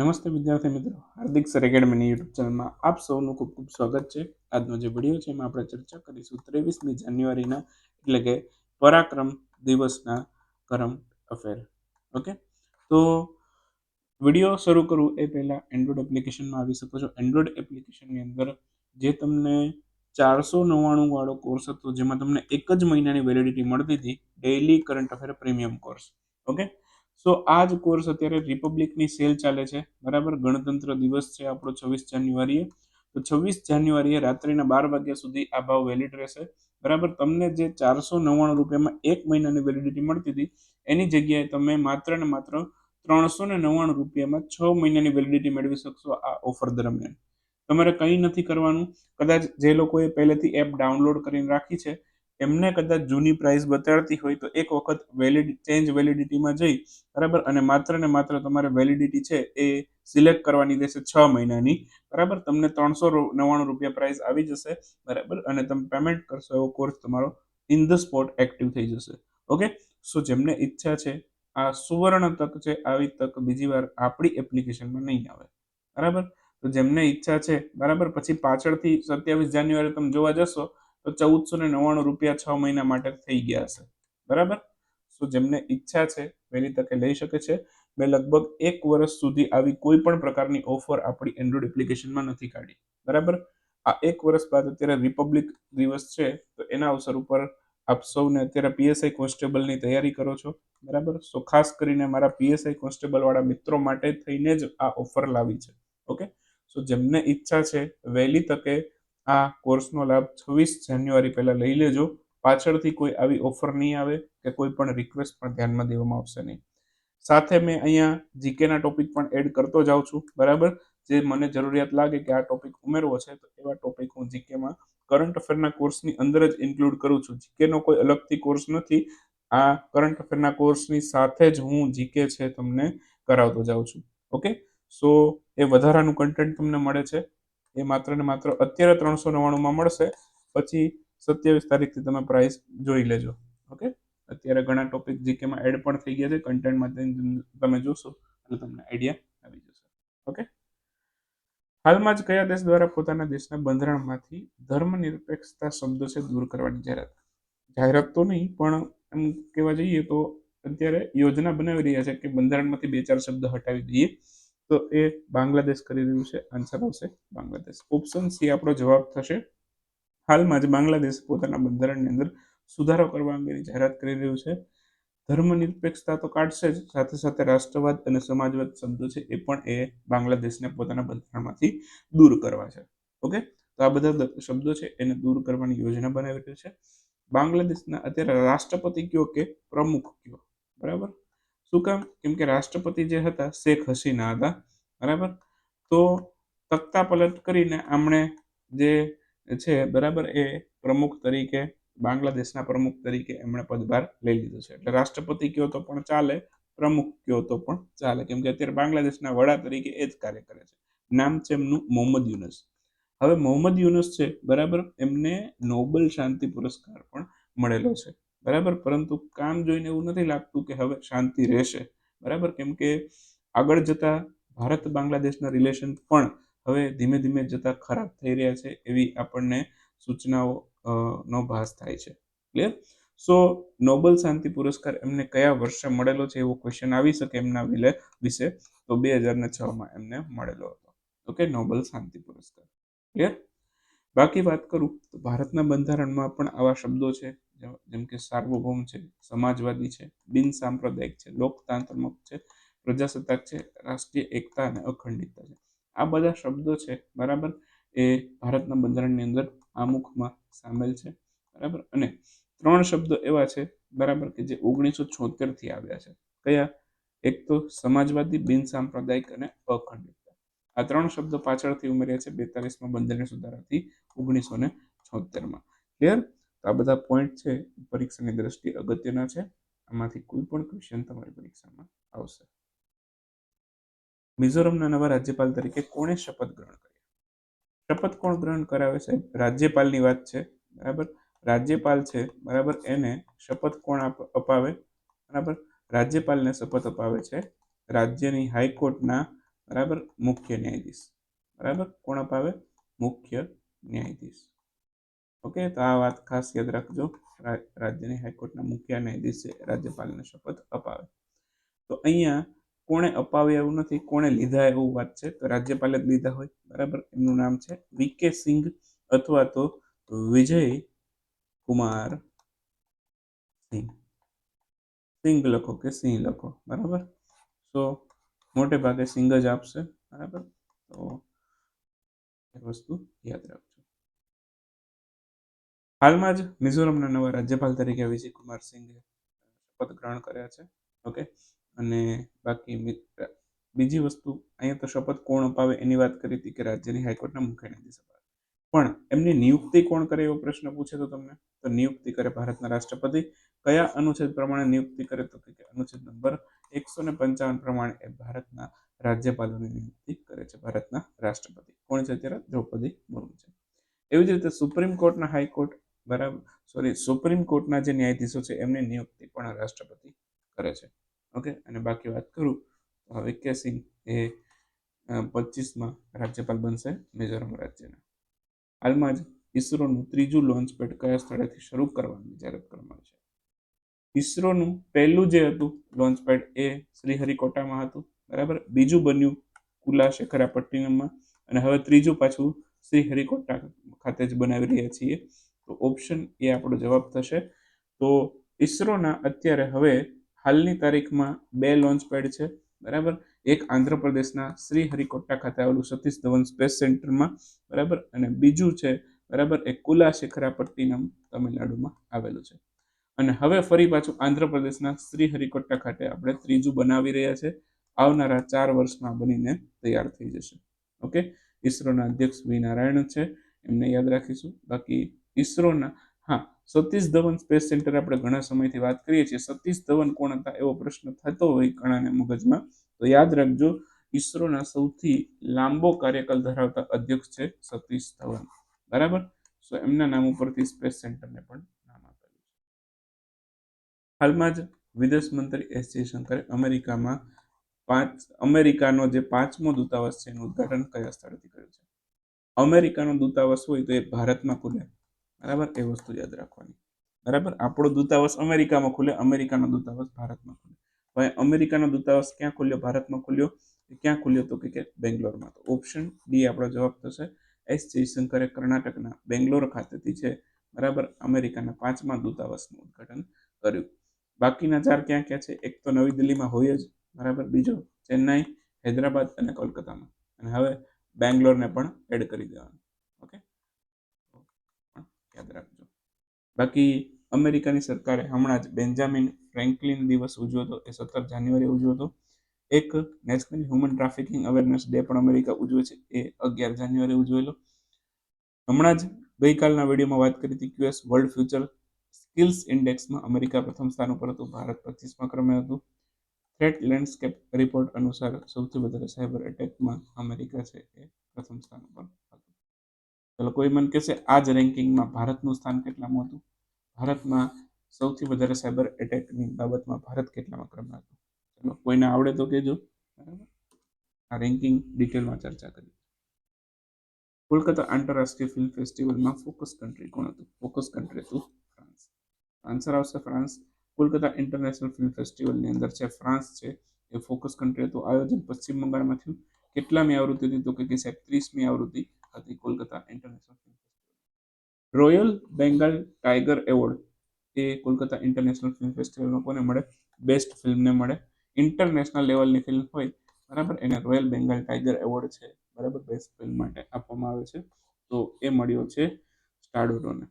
નમસ્તે વિદ્યાર્થી મિત્રો. હાર્દિક સર એકેડમીની યુટ્યુબ ચેનલમાં આપ સૌનું ખૂબ ખૂબ સ્વાગત છે. આજનો જે વીડિયો છે એમાં આપણે ચર્ચા કરીશું ત્રેવીસમી જાન્યુઆરીના એટલે કે પરાક્રમ દિવસના કરંટ અફેર ઓકે તો વીડિયો શરૂ કરું એ પહેલાં એન્ડ્રોઈડ એપ્લિકેશનમાં આવી શકો છો. એન્ડ્રોઈડ એપ્લિકેશનની અંદર જે તમને ચારસો નવ્વાણું વાળો કોર્સ હતો, જેમાં તમને એક જ મહિનાની વેલિડિટી મળતી હતી daily current affair premium course okay so આ જ કોર્સ અત્યારે રિપબ્લિકની સેલ ચાલે છે. બરાબર? ગણતંત્ર દિવસ છે આપણો છવ્વીસ જાન્યુઆરીએ. તો છવ્વીસ જાન્યુઆરીએ રાત્રિના બાર વાગ્યા સુધી આ ભાવ વેલિડ રહેશે. બરાબર? તમને જે ચારસો નવ્વાણું રૂપિયામાં એક મહિનાની વેલિડિટી મળતી હતી, એની જગ્યાએ તમે માત્ર ને માત્ર ત્રણસો ને નવ્વાણું રૂપિયામાં છ મહિનાની વેલિડિટી મેળવી શકશો આ ઓફર દરમિયાન. તમારે કંઈ નથી કરવાનું. કદાચ જે લોકોએ પહેલેથી એપ ડાઉનલોડ કરીને રાખી છે એમને કદાચ જૂની પ્રાઇસ બતાડતી હોય તો એક વખત વેલિડ ચેન્જ વેલિડિટીમાં જઈ, બરાબર? અને માત્ર ને માત્ર તમારે વેલિડિટી છે એ સિલેક્ટ કરવાની રહેશે છ મહિનાની, બરાબર? તમને ત્રણસો નવ્વાણું રૂપિયા પ્રાઇસ આવી જશે, બરાબર? અને તમે પેમેન્ટ કરશો એવો કોર્સ તમારો ઇન ધ સ્પોટ એક્ટિવ થઈ જશે. ઓકે સો જેમને ઈચ્છા છે, આ સુવર્ણ તક છે, આવી તક બીજી વાર આપણી એપ્લિકેશનમાં નહીં આવે. બરાબર? તો જેમને ઈચ્છા છે, બરાબર? પછી પાછળથી સત્યાવીસ જાન્યુઆરી તમે જોવા જશો તો ચૌદસો ને નવ્વાણું રૂપિયા છ મહિના માટે થઈ ગયા હશે બરાબર? સો જેમને ઈચ્છા છે, વહેલી તકે લઈ શકે છે. મેં લગભગ એક વર્ષ સુધી આવી કોઈ પણ પ્રકારની ઓફર આપણી એન્ડ્રોઇડ એપ્લિકેશનમાં નથી કાઢી. બરાબર? આ એક વર્ષ બાદ અત્યારે રિપબ્લિક દિવસ છે, તો એના અવસર ઉપર આપ સૌને અત્યારે પીએસઆઈ કોન્સ્ટેબલની તૈયારી કરો છો. બરાબર? સો ખાસ કરીને મારા પીએસઆઈ કોન્સ્ટેબલવાળા મિત્રો માટે થઈને જ આ ઓફર લાવી છે. ઓકે? સો જેમને ઈચ્છા છે, વહેલી તકે આ કોર્સનો લાભ છવ્વીસ જાન્યુઆરી પહેલાં લઈ લેજો. પાછળથી કોઈ આવી ઓફર નહીં આવે કે કોઈ પણ રિક્વેસ્ટ પણ ધ્યાનમાં દેવામાં આવશે નહીં. સાથે મેં અહીંયા જીકેના ટોપિક પણ એડ કરતો જાઉં છું, બરાબર? જે મને જરૂરિયાત લાગે કે આ ટોપિક ઉમેરવો છે, તો એવા ટોપિક હું જીકેમાં કરંટ અફેરના કોર્સની અંદર જ ઇન્ક્લુડ કરું છું. જીકેનો કોઈ અલગથી કોર્સ નથી, આ કરંટ અફેરના કોર્સની સાથે જ હું જીકે છે તમને કરાવતો જાઉં છું. ઓકે સો એ વધારાનું કન્ટેન્ટ તમને મળે છે. એ માત્ર ને માત્ર અત્યારે ત્રણસો નવ્વાણુંમાં મળશે. પછી સત્યાવીસ તારીખથી તમે પ્રાઇસ જોઈ લેજો. ઓકે? અત્યારે ઘણા ટોપિક જીકેમાં એડ પણ થઈ ગયા છે. કન્ટેન્ટમાં તમે જોશો એટલે તમને આઈડિયા આવી જશે. ઓકે? હાલમાં જ કયા દેશ દ્વારા પોતાના દેશના બંધારણમાંથી ધર્મનિરપેક્ષતા શબ્દો છે દૂર કરવાની જાહેરાત? જાહેરાત તો નહીં, પણ એમ કહેવા જઈએ તો અત્યારે યોજના બનાવી રહ્યા છે કે બંધારણમાંથી બે ચાર શબ્દ હટાવી દઈએ. તો એ બાંગ્લાદેશ કરી રહ્યું છે. આન્સર આવશે બાંગ્લાદેશ. ઓપ્શન સી આપણો જવાબ થશે. હાલમાં જ બાંગ્લાદેશ પોતાના બંધારણની અંદર સુધારો કરવા અંગેની જાહેરાત કરી રહ્યું છે. ધર્મનિરપેક્ષતા તો કાઢશે જ. સાથે સાથે રાષ્ટ્રવાદ અને સમાજવાદ શબ્દો છે એ પણ એ બાંગ્લાદેશને પોતાના બંધારણમાંથી દૂર કરવા છે. ઓકે તો આ બધા શબ્દો છે એને દૂર કરવાની યોજના બનાવી રહ્યું છે. બાંગ્લાદેશના અત્યારે રાષ્ટ્રપતિ કયો કે પ્રમુખ કયો? બરાબર? શું કામ? કેમ કે રાષ્ટ્રપતિ જે હતા, શેખ હસીના હતા. બરાબર? તો તખ્તા પલટ કરીને આમણે જે છે, બરાબર, એ પ્રમુખ તરીકે, બાંગ્લાદેશના પ્રમુખ તરીકે એમણે પદભાર લઈ લીધો છે. એટલે રાષ્ટ્રપતિ કયો તો પણ ચાલે, પ્રમુખ કયો તો પણ ચાલે. કેમ કે અત્યારે બાંગ્લાદેશના વડા તરીકે એ જ કાર્ય કરે છે. નામ છે એમનું મોહમ્મદ યુનસ. હવે મોહમ્મદ યુનસ છે, બરાબર, એમને નોબલ શાંતિ પુરસ્કાર પણ મળેલો છે. બરાબર? પરંતુ કામ જોઈને એવું નથી લાગતું કે હવે શાંતિ રહેશે. બરાબર? કેમ કે આગળ જતા ભારત બાંગ્લાદેશના રિલેશન પણ હવે ધીમે ધીમે જતા ખરાબ થઈ રહ્યા છે એવી આપણને સૂચનાઓ નો ભાસ થાય છે. ક્લિયર સો નોબલ શાંતિ પુરસ્કાર એમને કયા વર્ષે મળેલો છે એવો ક્વેશ્ચન આવી શકે એમના વિલે વિશે. તો બે હજાર ને છમાં એમને મળેલો હતો. ઓકે નોબલ શાંતિ પુરસ્કાર. ક્લિયર બાકી વાત કરું તો ભારતના બંધારણમાં પણ આવા શબ્દો છે. જેમ કે સાર્વભૌમ છે, સમાજવાદી છે, બિન સાંપ્રદાયિક છે લોકતાંત્રમક છે, પ્રજાસત્તાક છે, રાષ્ટ્રીય એકતા અને અખંડિતતા છે. આ બધા શબ્દો છે, બરાબર? એ ભારતના બંધારણની અંદર આમુખમાં સામેલ છે, બરાબર? અને ત્રણ શબ્દો એવા છે, બરાબર, કે જે ઓગણીસો છોતેરથી આવ્યા છે. કયા? એક તો સમાજવાદી, બિન સાંપ્રદાયિક અને અખંડિતતા. આ ત્રણ શબ્દો પાછળથી ઉમેર્યા છે, બેતાલીસમાં બંધારણ સુધારાથી ઓગણીસો ને છોતેરમાં ક્લિયર તો આ બધા પોઈન્ટ છે, પરીક્ષાની દ્રષ્ટિએ અગત્યના છે. આમાંથી કોઈ પણ ક્વેશ્ચન તમારી પરીક્ષામાં આવશે. મિઝોરમના નવા રાજ્યપાલ તરીકે કોણે શપથ ગ્રહણ કર્યા? શપથ કોણ ગ્રહણ કરાવે છે? રાજ્યપાલની વાત છે, બરાબર? રાજ્યપાલ છે, બરાબર? એને શપથ કોણ અપાવે? બરાબર? રાજ્યપાલને શપથ અપાવે છે રાજ્યની હાઈકોર્ટના, બરાબર? મુખ્ય ન્યાયાધીશ. બરાબર? કોણ અપાવે? મુખ્ય ન્યાયાધીશ. ઓકે, તો આ વાત ખાસ યાદ રાખજો. રાજ્યની હાઈકોર્ટના મુખ્ય ન્યાયાધીશે રાજ્યપાલને શપથ અપાવે. તો અહીંયા કોણે અપાવે એવું નથી, કોણે લીધા એવું વાત છે. તો રાજ્યપાલે જ લીધા હોય, બરાબર? એમનું નામ છે વી કે સિંઘ અથવા તો વિજય કુમાર સિંહ સિંઘ લખો કે સિંહ લખો, બરાબર? સો, મોટે ભાગે સિંઘ જ આપશે, બરાબર? તો એ વસ્તુ યાદ રાખજો હાલમાં જ મિઝોરમના નવા રાજ્યપાલ તરીકે વિજય કુમાર સિંઘે શપથ ગ્રહણ કર્યા છે. ઓકે? અને બાકી બીજી વસ્તુ, અહીંયા તો શપથ કોણ અપાવે એની વાત કરી હતી કે રાજ્યની હાઈકોર્ટના મુખ્ય ન્યાયાધીશ. પણ એમની નિયુક્તિ કોણ કરે એવો પ્રશ્ન પૂછે તો તમને? તો નિયુક્તિ કરે ભારતના રાષ્ટ્રપતિ. કયા અનુચ્છેદ પ્રમાણે નિયુક્તિ કરે તો કે અનુચ્છેદ નંબર એકસો ને પંચાવન પ્રમાણે એ ભારતના રાજ્યપાલોની નિયુક્તિ કરે છે, ભારતના રાષ્ટ્રપતિ. કોણ છે અત્યારે? દ્રૌપદી મુર્મુ છે. એવી જ રીતે સુપ્રીમ કોર્ટના હાઈકોર્ટ બરાબર? સોરી સુપ્રીમ કોર્ટના જે ન્યાયાધીશો છે, એમની નિયુક્તિ પણ રાષ્ટ્રપતિ કરે છે. ઓકે અને બાકી વાત કરું, તો હવે કે એ પચીસમાં રાજ્યપાલ બનશે મિઝોરમ રાજ્યના. હાલમાં જ ઈસરોનું ત્રીજું લોન્ચ પેડ કયા સ્થળેથી શરૂ કરવાની જાહેરાત કરવામાં છે? ઈસરોનું પહેલું જે હતું લોન્ચ પેડ એ શ્રીહરિકોટામાં હતું, બરાબર? બીજું બન્યું કુલાશેખરાપટ્ટિનમમાં અને હવે ત્રીજું પાછું શ્રીહરિકોટા ખાતે જ બનાવી રહ્યા છીએ. તો ઓપ્શન એ આપણો જવાબ થશે. તો ઈસરોના અત્યારે હવે હાલની તારીખમાં બે લોન્ચ પેડ છે, બરાબર? એક આંધ્રપ્રદેશના શ્રીહરિકોટા ખાતે આવેલું સતીશ ધવન સ્પેસ સેન્ટરમાં બરાબર? અને બીજું છે, બરાબર? એ કુલાશેખરાપટ્ટિનમ તમિલનાડુમાં આવેલું છે. અને હવે ફરી પાછું આંધ્રપ્રદેશના શ્રીહરિકોટા ખાતે આપણે ત્રીજું બનાવી રહ્યા છે. આવનારા ચાર વર્ષમાં બનીને તૈયાર થઈ જશે. ઓકે? ઈસરોના અધ્યક્ષ વી નારાયણ છે. એમને યાદ રાખીશું. બાકી ઈસરોના. હા, સતીશ ધવન સ્પેસ સેન્ટર આપણે ઘણા સમયથી વાત કરીએ છીએ. સતીશ ધવન કોણ હતા એવો પ્રશ્ન થતો હોય ઘણાને મગજમાં. તો યાદ રાખજો, ઈસરોના સૌથી લાંબો કાર્યકાલ ધરાવતા અધ્યક્ષ છે સતીશ ધવન. બરાબર? સો એમના નામ ઉપરથી સ્પેસ સેન્ટરને પણ નામ આપેલું છે. હાલમાં જ વિદેશ મંત્રી એસ જયશંકરે અમેરિકામાં પાંચ, અમેરિકાનો જે પાંચમો દૂતાવાસ છે એનું ઉદ્ઘાટન કયા સ્થળેથી કર્યું છે? અમેરિકાનો દૂતાવાસ હોય તો એ ભારતમાં ખુલે બરાબર? એ વસ્તુ યાદ રાખવાની. બરાબર? આપણો દૂતાવાસ અમેરિકામાં ખુલે, અમેરિકાનો દૂતાવાસ ભારતમાં ખુલે. હવે અમેરિકાનો દૂતાવાસ ક્યાં ખુલ્યો? ભારતમાં ખુલ્યો? ક્યાં ખુલ્યો તો કે બેંગ્લોરમાં. તો ઓપ્શન ડી આપણો જવાબ થશે એસ જયશંકરે કર્ણાટકના બેંગ્લોર ખાતેથી છે. બરાબર? અમેરિકાના પાંચમા દૂતાવાસનું ઉદ્ઘાટન કર્યું. બાકીના ચાર ક્યાં ક્યાં છે? એક તો નવી દિલ્હીમાં હોય જ. બરાબર? બીજો ચેન્નાઈ, હૈદરાબાદ અને કોલકાતામાં. અને હવે બેંગ્લોરને પણ એડ કરી દેવાનું ઓકે પણ યાદ રાખજો બાકી અમેરિકાની સરકારે હમણાં જ બેન્જામિન ફ્રેન્કલિન દિવસ ઉજવ્યો હતો, એ સત્તર જાન્યુઆરી ઉજવ્યો હતો. એક national human trafficking awareness day પણ અમેરિકા ઉજવે છે, એ અગિયાર જાન્યુઆરી ઉજવેલો. હમણાં જ ગઈકાલના વિડીયોમાં વાત કરી હતી ક્યુએસ વર્લ્ડ ફ્યુચર સ્કિલ્સ ઇન્ડેક્સમાં અમેરિકા પ્રથમ સ્થાન ઉપર હતું, ભારત પચીસમાં ક્રમે હતું. થ્રેટ લેન્ડસ્કેપ રિપોર્ટ અનુસાર સૌથી વધારે સાયબર એટેકમાં અમેરિકા છે, એ પ્રથમ સ્થાન ઉપર ચલો કોઈ મને કહેશે આ જ રેન્કિંગમાં ભારતનું સ્થાન કેટલામાં હતું ભારતમાં સૌથી વધારે સાયબર એટેકની બાબતમાં ભારત કેટલામાં ક્રમમાં હતું ચલો, કોઈને આવડે તો કહેજો. બરાબર? આ રેન્કિંગ ડિટેલમાં ચર્ચા કરી કોલકાતા આંતરરાષ્ટ્રીય ફિલ્મ ફેસ્ટિવલમાં ફોકસ કન્ટ્રી કોણ હતું? ફોકસ કન્ટ્રી હતું ફ્રાન્સ. આન્સર આવશે ફ્રાન્સ. કોલકાતા ઇન્ટરનેશનલ ફિલ્મ ફેસ્ટિવલની અંદર છે ફ્રાન્સ છે, એ ફોકસ કન્ટ્રી હતું. આયોજન પશ્ચિમ બંગાળમાં થયું. કેટલામી આવૃત્તિ હતી તો કે ત્રીસમી આવૃત્તિ. હતી Kolkata international film festival royal Bengal tiger award એ કોલકાતા ઇન્ટરનેશનલ ફિલ્મ ફેસ્ટિવલમાં કોને મળે? બેસ્ટ ફિલ્મને મળે. ઇન્ટરનેશનલ લેવલની ફિલ્મ હોય, બરાબર? એને રોયલ બેંગલ ટાઈગર એવોર્ડ છે. બરાબર? બેસ્ટ ફિલ્મ માટે આપવામાં આવે છે. તો એ મળ્યો છે સ્ટાડોરોને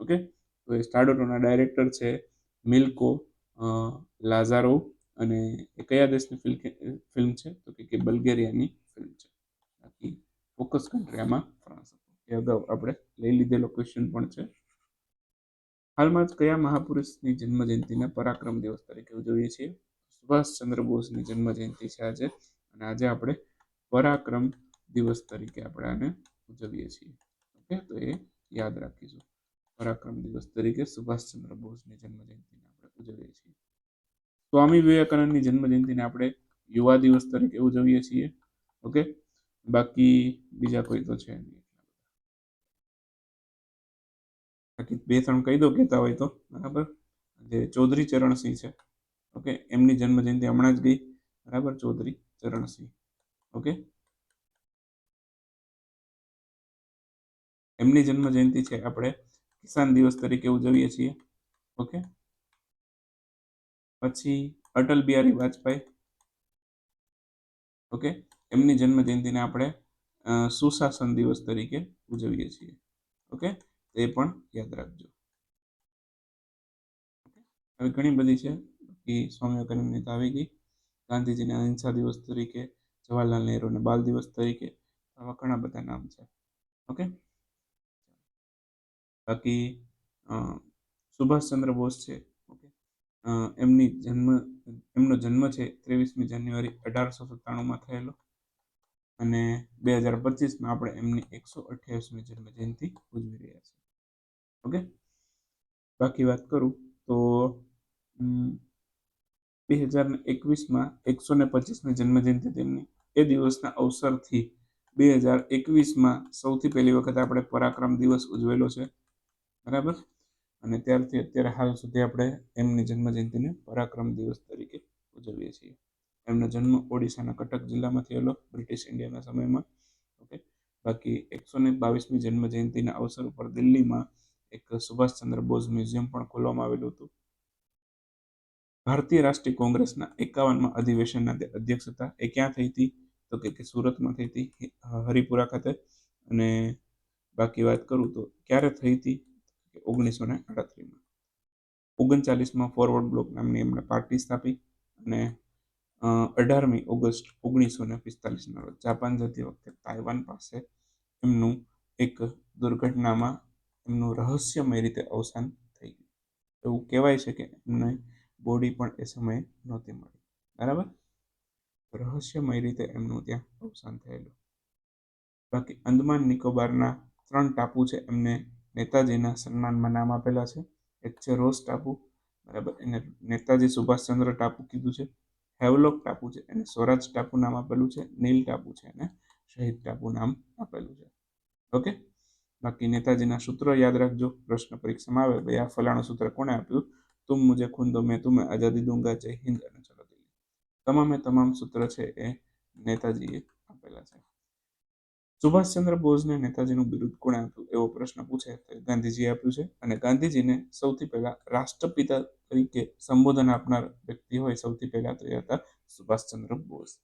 ઓકે તો એ સ્ટાડોરોના ડાયરેક્ટર છે મિલ્કો લાઝારો અને એ કયા દેશની ફિલ્મ છે? તો કે બલ્ગેરિયાની ફિલ્મ છે. બાકી ફોકસ કન્ટ્રી આમાં? ફ્રાન્સ એ અગાઉ આપણે લઈ લીધેલો ક્વેશ્ચન પણ છે. હાલમાં જ કયા મહાપુરુષની જન્મજયંતિના પરાક્રમ દિવસ તરીકે ઉજવીએ છીએ? સુભાષચંદ્ર બોઝની જન્મ જયંતિ છે આજે, અને આજે આપણે પરાક્રમ દિવસ તરીકે આપણે આને ઉજવીએ છીએ. ઓકે તો એ યાદ રાખીશું. પરાક્રમ દિવસ તરીકે સુભાષચંદ્ર બોઝની જન્મ જયંતિને આપણે ઉજવીએ છીએ. સ્વામી વિવેકાનંદની જન્મજયંતિને આપણે યુવા દિવસ તરીકે ઉજવીએ છીએ. ઓકે બાકી બીજા કોઈ તો છે નહીં. બાકી બે ત્રણ કહી કહેતા હોય તો, બરાબર? જે ચૌધરી ચરણસિંહ છે, ઓકે? એમની જન્મજયંતિ હમણાં જ ગઈ, બરાબર? ચૌધરી ચરણસિંહ, ઓકે? એમની જન્મ જયંતિ છે, આપણે કિસાન દિવસ તરીકે ઉજવીએ છીએ, ઓકે? પછી અટલ બિહારી વાજપેયી, ઓકે? એમની જન્મજયંતિને આપણે સુશાસન દિવસ તરીકે ઉજવીએ છીએ. ઓકે? એ પણ યાદ રાખજો. હવે ઘણી બધી છે કે સ્વામી વિવેકાનંદની તો આવી ગઈ. ગાંધીજીને અહિંસા દિવસ તરીકે, જવાહરલાલ નહેરુને બાલ દિવસ તરીકે, આવા ઘણા બધા નામ છે. ઓકે? બાકી સુભાષચંદ્ર બોઝ છે. ઓકે? એમની જન્મ, એમનો જન્મ છે ત્રેવીસમી જાન્યુઆરી અઢારસો સત્તાણુંમાં થયેલો. અને બે હજાર પચીસમાં આપણે એમની એકસો અઠ્યાવીસમી જન્મ જયંતિ ઉજવી રહ્યા છીએ. ઓકે? બાકી વાત કરું તો બે હજાર એકવીસમાં એકસો ને પચીસમી જન્મજયંતિ તેમની. એ દિવસના અવસરથી બે હજાર એકવીસમાં સૌથી પહેલી વખત આપણે પરાક્રમ દિવસ ઉજવેલો છે. બરાબર? અને ત્યારથી અત્યારે હાલ સુધી આપણે એમની જન્મજયંતિને પરાક્રમ દિવસ તરીકે ઉજવીએ છીએ. એમનો જન્મ ઓડિશાના કટક જિલ્લામાં થયેલો બ્રિટિશ ઇન્ડિયાના સમયમાં. ઓકે બાકી એકસો ને બાવીસમી જન્મ જયંતિના અવસર ઉપર દિલ્હીમાં એક સુભાષચંદ્ર બોઝ મ્યુઝિયમ પણ ખોલવામાં આવેલું હતું. ભારતીય રાષ્ટ્રીય કોંગ્રેસના એકાવનમાં અધિવેશનના અધ્યક્ષતા એ ક્યાં થઈ હતી? તો કે સુરતમાં થઈ હતી હરિપુરા ખાતે. અને બાકી વાત કરું તો ક્યારે થઈ હતી? ઓગણીસો ને અડત્રીસમાં ઓગણચાલીસમાં ફોરવર્ડ બ્લોક નામની એમણે પાર્ટી સ્થાપી અને અઢારમી ઓગસ્ટ ઓગણીસો ને પિસ્તાલીસના રોજ જાપાન જતી વખતે તાઇવાન પાસે એમનું એક દુર્ઘટનામાં એમનું રહસ્યમય રીતે અવસાન થઈ ગયું. એવું કહેવાય છે કે એમને બોડી પણ એ સમયે નહોતી મળી. બરાબર? રહસ્યમય રીતે એમનું ત્યાં અવસાન થયેલું. બાકી અંદમાન નિકોબારના ત્રણ ટાપુ છે, એમને નેતાજીના સન્માનમાં નામ આપેલા છે. એક છે રોઝ ટાપુ, બરાબર? એને નેતાજી સુભાષચંદ્ર ટાપુ કીધું છે. હેવલોક ટાપુ છે એને સ્વરાજ ટાપુ નામ આપેલું છે, નીલ ટાપુ છે એને શહીદ ટાપુ નામ આપેલું છે. ઓકે? બાકી નેતાજીના સૂત્રો યાદ રાખજો, પ્રશ્ન પરીક્ષામાં આવે, ભાઈ આ ફલાણું સૂત્ર કોણે આપ્યું? તુમ મુझे ખૂન દો, મેં તુમે આઝાદી દૂંગા, જય હિન્દ અને ચલો દિલ્હી. તમામે તમામ સૂત્ર છે એ નેતાજીએ આપેલા છે. સુભાષચંદ્ર બોઝને નેતાજીનું બિરુદ કોણે આપ્યું એવો પ્રશ્ન પૂછે તો ગાંધીજીએ આપ્યું છે. અને ગાંધીજીને સૌથી પહેલા રાષ્ટ્રપિતા તરીકે સંબોધન આપનાર વ્યક્તિ હોય સૌથી પહેલા તો એ હતા સુભાષચંદ્ર બોઝ.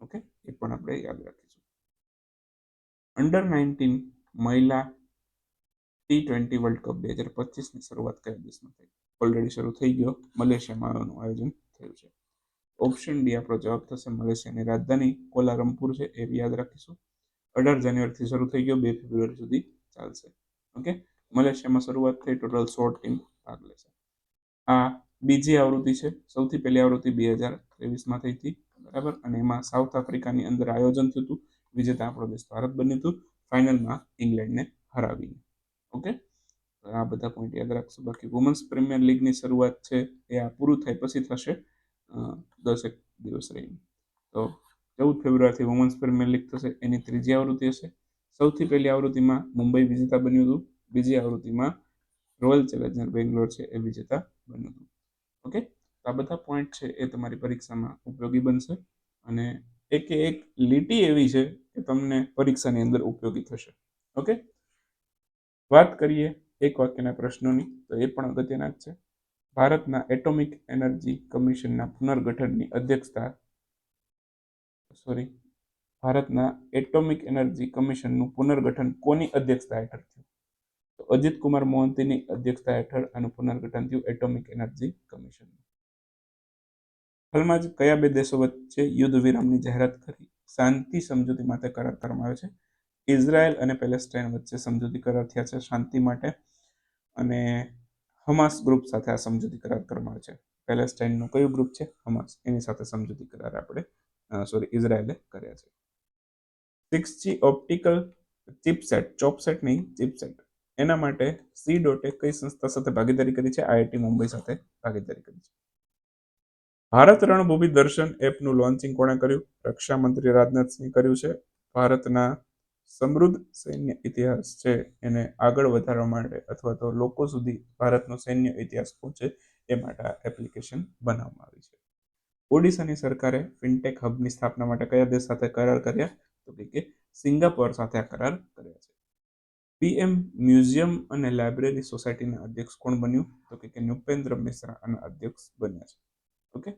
ઓકે? એ પણ આપણે યાદ રાખીશું. અંડર નાઇન્ટીન મહિલા ટી ટ્વેન્ટી વર્લ્ડ કપ બે હજાર પચીસની શરૂઆત કયા દેશમાં થઈ? ઓલરેડી શરૂ થઈ ગયો. મલેશિયામાં આનું આયોજન થયું છે. ઓપ્શન ડી આપણો જવાબ થશે મલેશિયાની રાજધાની કોલારમપુર છે, એ યાદ રાખીશું. અઢાર જાન્યુઆરીથી શરૂ થઈ ગયો, બે ફેબ્રુઆરી સુધી ચાલશે. ઓકે? મલેશિયામાં શરૂઆત થઈ, ટોટલ સો ટીમ ભાગ લેશે. આ બીજી આવૃત્તિ છે, સૌથી પહેલી આવૃત્તિ બે હજાર ત્રેવીસમાં થઈ હતી, બરાબર? અને એમાં સાઉથ આફ્રિકાની અંદર આયોજન થયું હતું, વિજેતા આપણો દેશ ભારત બન્યું હતું, ફાઇનલમાં ઇંગ્લેન્ડને હરાવીને. ઓકે? આ બધા પોઈન્ટ યાદ રાખશું. બાકી વુમન્સ પ્રીમિયર લીગની શરૂઆત છે, એ આ પૂરું થાય, પછી થશે દસેક દિવસ રહીને. તો ચૌદ ફેબ્રુઆરીથી વુમન્સ પ્રીમિયર લીગ થશે, એની ત્રીજી આવૃત્તિ હશે. સૌથી પહેલી આવૃત્તિમાં મુંબઈ વિજેતા બન્યું હતું, બીજી આવૃત્તિમાં રોયલ ચેલેન્જર બેંગ્લોર છે, એ વિજેતા બન્યું હતું. ઓકે આ બધા પોઈન્ટ છે, એ તમારી પરીક્ષામાં ઉપયોગી બનશે અને એક એક લીટી એવી છે કે તમને પરીક્ષાની અંદર ઉપયોગી થશે. ઓકે વાત કરીએ એક વાક્યના પ્રશ્નોની, તો એ પણ અગત્યના જ છે. ભારતના એટોમિક એનર્જી કમિશનના પુનર્ગઠનની અધ્યક્ષતા સોરી ભારતના એટોમિક એનર્જી કમિશનનું પુનર્ગઠન કોની અધ્યક્ષતા હેઠળ થયું? તો અજીત કુમાર મોહંતીની અધ્યક્ષતા હેઠળ આનું પુનર્ગઠન થયું એટોમિક એનર્જી કમિશન હાલમાં જ કયા બે દેશો વચ્ચે યુદ્ધ વિરામની જાહેરાત કરી? શાંતિ સમજૂતી માટે કરાર કરવામાં આવ્યો છે. ઇઝરાયલ અને પેલેસ્ટાઇન વચ્ચે સમજૂતી કરાર થયા છે શાંતિ માટે. અને હમાસ ગ્રુપ સાથે આ સમજૂતી કરાર કરવામાં આવે છે. પેલેસ્ટાઇનનું કયું ગ્રુપ છે? હમાસ. એની સાથે સમજૂતી કરાર આપણે સોરી ઇઝરાયલે કર્યા છે. સિક્સ જી ઓપ્ટિકલ ચિપસેટ ચોપસેટ નહીં ચિપસેટ એના માટે સી ડોટે કઈ સંસ્થા સાથે ભાગીદારી કરી છે? આઈઆઈટી મુંબઈ સાથે ભાગીદારી કરી છે. ભારત રણભૂમિ દર્શન એપનું લોન્ચિંગ કોણે કર્યું? રક્ષામંત્રી રાજનાથસિંહ કર્યું છે. ભારતના સમૃદ્ધ સૈન્ય ઇતિહાસ છે. એને આગળ વધારવા માટે અથવા તો લોકો સુધી ભારતનો સૈન્ય ઇતિહાસ પહોંચે એ માટે આ એપ્લિકેશન બનાવવામાં આવી છે. ઓડિશાની સરકારે ફિનટેક હબની સ્થાપના માટે કયા દેશ સાથે કરાર કર્યા? તો કે સિંગાપોર સાથે આ કરાર કર્યા છે. પીએમ મ્યુઝિયમ અને લાઇબ્રેરી સોસાયટીના અધ્યક્ષ કોણ બન્યું? તો કે નૃપેન્દ્ર મિશ્રા અને અધ્યક્ષ બન્યા છે. ઓકે?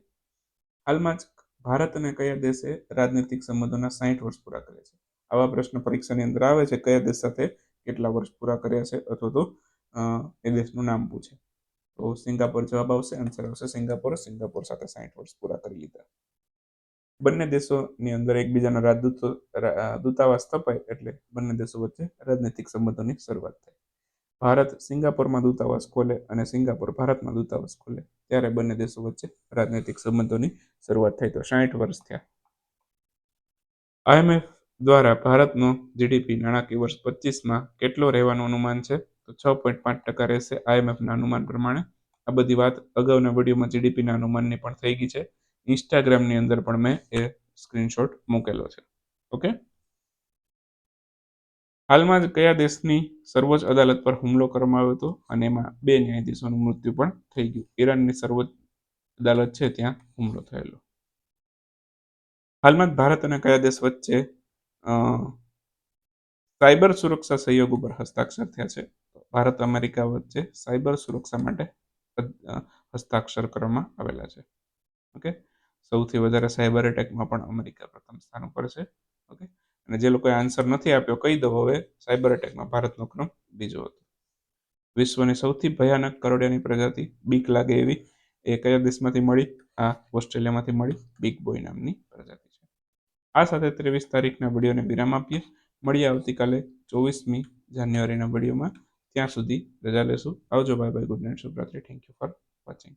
હાલમાં જ ભારત અને કયા દેશે રાજનૈતિક સંબંધોના સાહીઠ વર્ષ પૂરા કર્યા છે? આવા પ્રશ્ન પરીક્ષાની અંદર આવે છે, કયા દેશ સાથે કેટલા વર્ષ પૂરા કર્યા છે? અથવા તો એ દેશનું નામ પૂછે. તો સિંગાપોર જવાબ આવશે. આન્સર આવશે સિંગાપોર. સિંગાપોર સાથે સાહીઠ વર્ષ પૂરા કરી લીધા. બંને દેશોની અંદર એકબીજાના રાજદૂતો દૂતાવાસ સ્થપાય એટલે બંને દેશો વચ્ચે રાજનૈતિક સંબંધોની શરૂઆત થઈ ભારત સિંગાપોરમાં દૂતાવાસ ખોલે અને સિંગાપોર ભારતમાં દૂતાવાસ ખોલે ત્યારે બંને દેશો વચ્ચે રાજનૈતિક સંબંધોની શરૂઆત થઈ તો સાહીઠ વર્ષ થયા. આઈએમએફ દ્વારા ભારતનો જીડીપી નાણાકીય વર્ષ પચીસમાં કેટલો રહેવાનું અનુમાન છે? તો છ પોઈન્ટ પાંચ ટકા રહેશે. આઈએમએફના અનુમાન પ્રમાણે આ બધી વાત અગાઉના વિડીયોમાં જીડીપીના અનુમાનની પણ થઈ ગઈ છે. ઇન્સ્ટાગ્રામની અંદર પણ મેં એ સ્ક્રીનશોટ મૂકેલો છે. ઓકે હાલમાં જ કયા દેશની સર્વોચ્ચ અદાલત પર હુમલો કરવામાં આવ્યો હતો? અને એમાં બે ન્યાયાધીશોનું મૃત્યુ પણ થઈ ગયું. ઈરાનની સર્વોચ્ચ અદાલત છે ત્યાં હુમલો થયેલો. હાલમાં જ ભારત અને કયા દેશ વચ્ચે સાયબર સુરક્ષા સહયોગ ઉપર હસ્તાક્ષર થયા છે? ભારત અમેરિકા વચ્ચે સાયબર સુરક્ષા માટે હસ્તાક્ષર કરવામાં આવેલા છે. ઓકે? સૌથી વધારે સાયબર એટેકમાં પણ અમેરિકા પ્રથમ સ્થાન ઉપર છે. ઓકે? અને જે લોકોએ આન્સર નથી આપ્યો, કહી દો હવે, સાયબર એટેકમાં ભારતનો ક્રમ બીજો હતો. વિશ્વની સૌથી ભયાનક કરોડિયાની પ્રજાતિ બીક લાગે એવી એ કયા દેશમાંથી મળી? આ ઓસ્ટ્રેલિયામાંથી મળી બિગ બોય નામની પ્રજાતિ છે. આ સાથે ત્રેવીસ તારીખના વિડીયોને વિરામ આપીએ. મળીએ આવતીકાલે ચોવીસમી જાન્યુઆરીના વિડીયોમાં. ત્યાં સુધી રજા લેશું. આવજો. Bye bye good night શુભરાત્રી. Thank you for watching